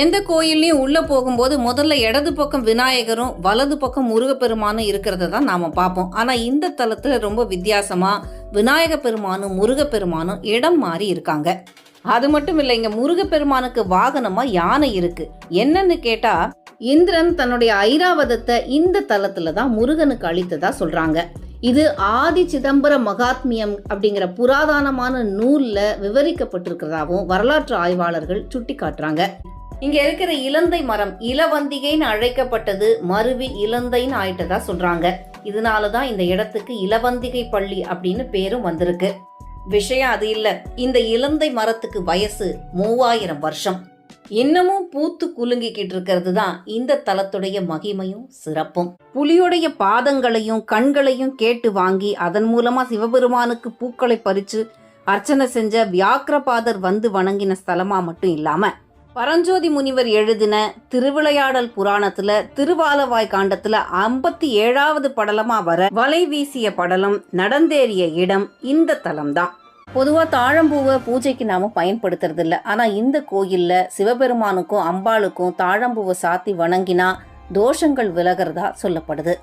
எந்த கோயில்லையும் உள்ளே போகும்போது முதல்ல இடது பக்கம் விநாயகரும் வலது பக்கம் முருகப்பெருமானும் இருக்கிறத தான் நாம் பார்ப்போம். ஆனால் இந்த தலத்தில் ரொம்ப வித்தியாசமாக விநாயக பெருமானும் முருகப்பெருமானும் இடம் மாறி இருக்காங்க. அது மட்டும் இல்லை இங்கே முருகப்பெருமானுக்கு வாகனமாக யானை இருக்கு? என்னன்னு கேட்டால் இந்திரன் தன்னுடைய ஐராவதத்தை இந்த தலத்தில் தான் முருகனுக்கு அளித்ததா சொல்கிறாங்க இது ஆதி சிதம்பர மகாத்மியம் அப்படிங்கிற புராதனமான நூலில் விவரிக்கப்பட்டிருக்கிறதாவும் வரலாற்று ஆய்வாளர்கள் சுட்டி காட்டுறாங்க இங்க இருக்கிற இலந்தை மரம் இலவந்திகைன்னு அழைக்கப்பட்டது மருவி இலந்தைன்னு ஆயிட்டதா சொல்றாங்க. இதனாலதான் இந்த இடத்துக்கு இலவந்திகை பள்ளி அப்படின்னு பேரும் வந்திருக்கு. விஷயம் அது இல்ல. இந்த இலந்தை மரத்துக்கு வயசு மூவாயிரம் வருஷம். இன்னமும் பூத்து குலுங்கிக்கிட்டு இருக்கிறது தான் இந்த தலத்துடைய மகிமையும் சிறப்பும். புலியுடைய பாதங்களையும் கண்களையும் கேட்டு வாங்கி அதன் மூலமா சிவபெருமானுக்கு பூக்களை பறிச்சு அர்ச்சனை செஞ்ச வியாக்கிரபாதர் வந்து வணங்கின ஸ்தலமா மட்டும் இல்லாம பரஞ்சோதி முனிவர் எழுதின திருவிளையாடல் புராணத்துல திருவாலவாய் காண்டத்துல ஐம்பத்தி ஏழாவது படலமா வர வலை வீசிய படலம் நடந்தேறிய இடம் இந்த தலம்தான். பொதுவா தாழம்பூவை பூஜைக்கு நாம பயன்படுத்துறது இல்லை ஆனால் இந்த கோயில்ல சிவபெருமானுக்கும் அம்பாளுக்கும் தாழம்பூவை சாத்தி வணங்கினா தோஷங்கள் விலகிறதா சொல்லப்படுது.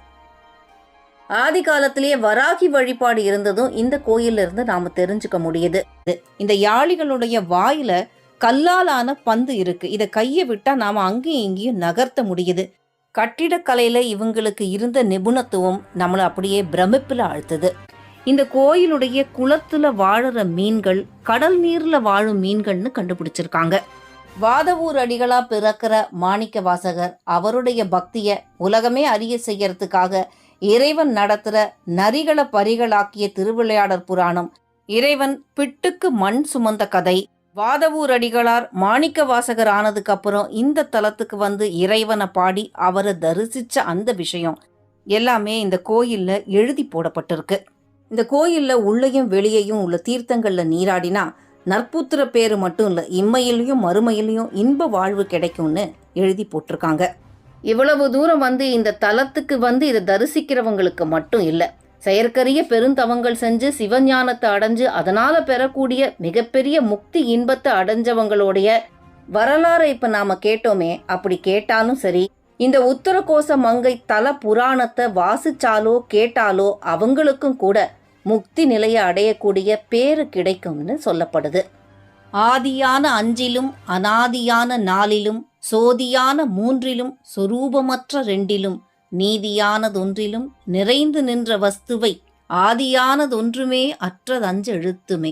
ஆதி காலத்திலேயே வராகி வழிபாடு இருந்ததும் இந்த கோயில்ல இருந்து நாம தெரிஞ்சுக்க முடியுது. இந்த யாளிகளுடைய வாயில கல்லாலான பந்து இருக்கு. இதை கையை விட்டா நாம அங்கேயும் இங்கேயும் நகர்த்த முடியுது. கட்டிடக்கலையில இவங்களுக்கு இருந்த நிபுணத்துவம் நம்மளை அப்படியே பிரமிப்பில் ஆழ்த்துது. இந்த கோயிலுடைய குளத்துல வாழற மீன்கள் கடல் நீர்ல வாழும் மீன்கள்னு கண்டுபிடிச்சிருக்காங்க. வாதவூர் அடிகளா பிறக்கிற மாணிக்க வாசகர் அவருடைய பக்திய உலகமே அறிய செய்யறதுக்காக இறைவன் நடத்துற நரிகளை பரிகளாக்கிய திருவிளையாடற் புராணம். இறைவன் பிட்டுக்கு மண் சுமந்த கதை. வாதவூர் அடிகளார் மாணிக்க வாசகர் ஆனதுக்கு அப்புறம் இந்த தலத்துக்கு வந்து இறைவனை பாடி அவரை தரிசிச்ச அந்த விஷயம் எல்லாமே இந்த கோயில்ல எழுதி போடப்பட்டிருக்கு. இந்த கோயில்ல உள்ளேயும் வெளியேயும் உள்ள தீர்த்தங்கள்ல நீராடினா நற்புத்திர பேரு மட்டும் இல்லை இம்மையிலையும் மறுமையிலையும் இன்ப வாழ்வு கிடைக்கும்னு எழுதி போட்டிருக்காங்க. இவ்வளவு தூரம் வந்து இந்த தலத்துக்கு வந்து இதை தரிசிக்கிறவங்களுக்கு மட்டும் இல்லை செயற்கரிய பெருந்தவங்கள் செஞ்சு சிவஞானத்தை அடைஞ்சு அதனால பெறக்கூடிய மிகப்பெரிய முக்தி இன்பத்தை அடைஞ்சவங்களுடைய வரலாறை இப்ப நாம கேட்டோமே அப்படி கேட்டாலும் சரி இந்த உத்தரகோச மங்கை தல புராணத்தை வாசிச்சாலோ கேட்டாலோ அவங்களுக்கும் கூட முக்தி நிலையை அடையக்கூடிய பேரு கிடைக்கும்னு சொல்லப்படுது. ஆதியான அஞ்சிலும் அனாதியான நாளிலும் சோதியான மூன்றிலும் சொரூபமற்ற ரெண்டிலும் நீதியானதொன்றிலும் நிறைந்து நின்ற வஸ்துவை ஆதியானதொன்றுமே அற்றதஞ்செழுத்துமே.